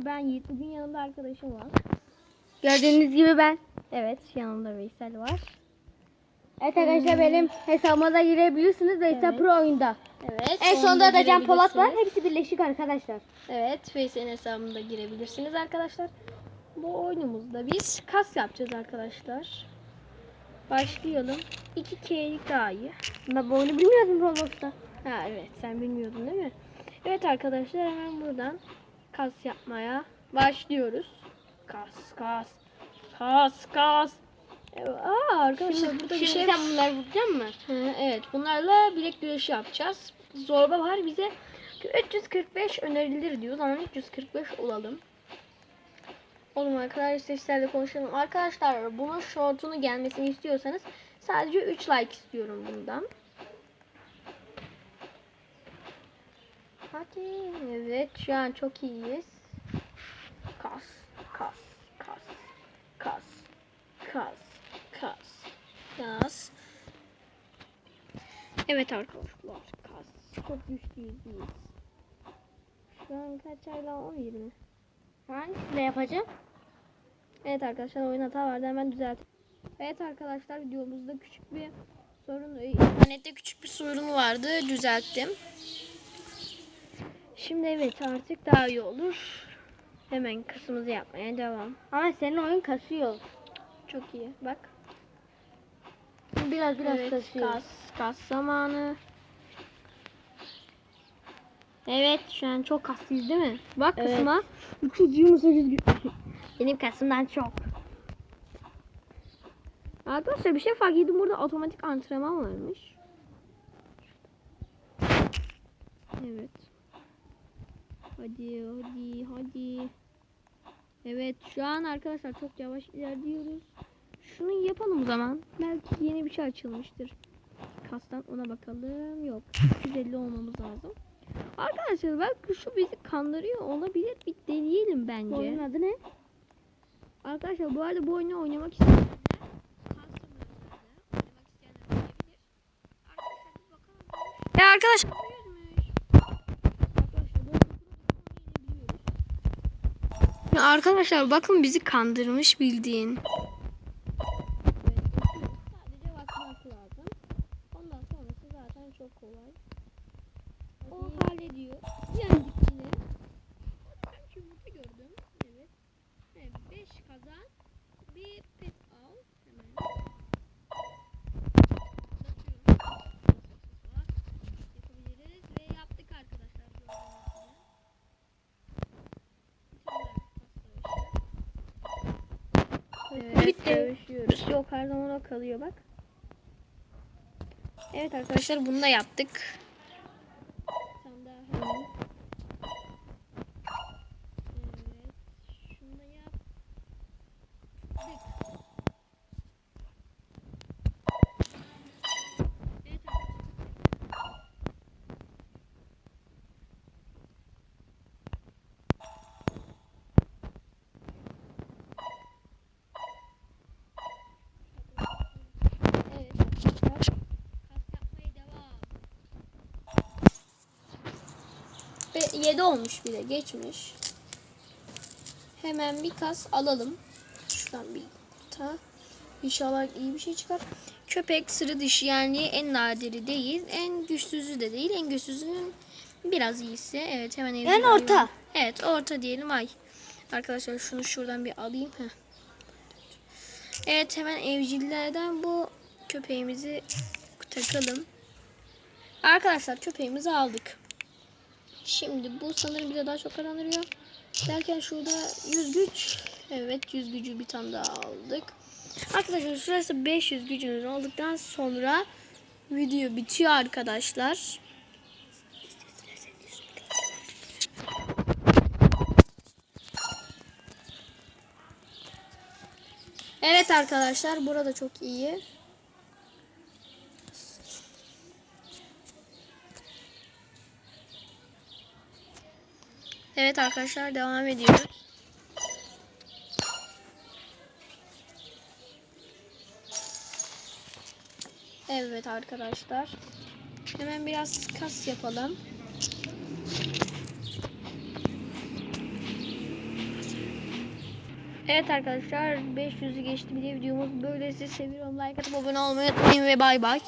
Ben Yiğit. Bugün yanımda arkadaşım var. Gördüğünüz gibi ben. Evet yanımda Veysel var. Evet arkadaşlar benim hesabıma da girebilirsiniz. Veysel Evet. Pro oyunda. Evet. En sonunda da Can Polat var. girebilirsiniz. Hepsi birleşik arkadaşlar. Evet Veysel'in hesabında girebilirsiniz arkadaşlar. Bu oyunumuzda biz kas yapacağız arkadaşlar. Başlayalım. 2K'lik daha iyi. Ben bu oyunu bilmiyordum Roblox'ta. Ha evet sen bilmiyordun değil mi? Evet arkadaşlar hemen buradan kas yapmaya başlıyoruz. Kas kas kas kas. Aa arkadaşlar burada bir Şimdi şey sen bunları vuracak mı? Evet bunlarla bilek güreşi yapacağız. Zorba var bize 345 önerilir diyoruz ama 345 olalım. Oğlum arkadaşlar sizlerle konuşalım. Arkadaşlar bunun shortunu gelmesini istiyorsanız sadece 3 like istiyorum bundan. Hadi evet şu an çok iyiyiz. Kas kas kas kas kas kas kas. Evet arkadaşlar kas çok güçlüyüz. Şu an kaç ayla 11 mi? Hangisiyle yapacağım? Evet arkadaşlar oyun hata vardı hemen düzelt. Evet arkadaşlar videomuzda küçük bir sorun, internette küçük bir sorun vardı düzelttim. Şimdi evet artık daha iyi olur. Hemen kasımızı yapmaya devam. Ama senin oyun kasıyor. Çok iyi bak. Biraz biraz evet, kasıyor. kas, kas zamanı. Evet şu an çok kaslıyız değil mi? Bak Evet. kısma. 328 gün. Benim kasımdan çok. Arkadaşlar bir şey fark ettim burada otomatik antrenman varmış. Evet. Hadi hadi hadi. Evet şu an arkadaşlar çok yavaş ilerliyoruz. Şunu yapalım o zaman. Belki yeni bir şey açılmıştır. Kastan ona bakalım. Yok. 350 olmamız lazım. Arkadaşlar belki şu bizi kandırıyor olabilir. Bir deneyelim bence. Oyunun adı ne? Arkadaşlar bu arada bu oyunu oynamak isteyen ya arkadaşlar arkadaşlar bakın bizi kandırmış bildiğin. Sadece bakmak lazım. Ondan sonrası zaten çok kolay. O hallediyor. Yendik yine. Ben şu yumurta gördüm. Evet. Evet, 5 kazan. Bir pet al. Hemen. Yapabiliriz ve yaptık arkadaşlar. Evet, Bitti. dövüşüyoruz. Yok her zaman o kalıyor bak. Evet arkadaşlar bunu da yaptık. Sen daha hemen. Evet. Şunu da yap. Evet arkadaşlar. Evet arkadaşlar. Kas yapmaya devam. Ve 7 olmuş bile geçmiş. Hemen bir kas alalım. Şuradan bir ta. İnşallah iyi bir şey çıkar. Köpek sıra dışı yani en nadiri değil. En güçsüzü de değil. En güçsüzünün biraz iyisi. Evet hemen En evcil orta. Evet orta diyelim ay. Arkadaşlar şunu şuradan bir alayım. Heh. Evet hemen evcillerden bu köpeğimizi takalım. Arkadaşlar köpeğimizi aldık. Şimdi bu sanırım bize daha çok kazandırıyor. Derken şurada 100 güç. Evet 100 gücü bir tane daha aldık. Arkadaşlar şurası 500 gücünüz olduktan sonra video bitiyor arkadaşlar. Evet arkadaşlar burada çok iyi. Evet arkadaşlar devam ediyoruz. Evet arkadaşlar. Hemen biraz kas yapalım. Evet arkadaşlar 500'ü geçti de videomuz böyle sizi seviyorum like atıp abone olmayı unutmayın ve bay bay.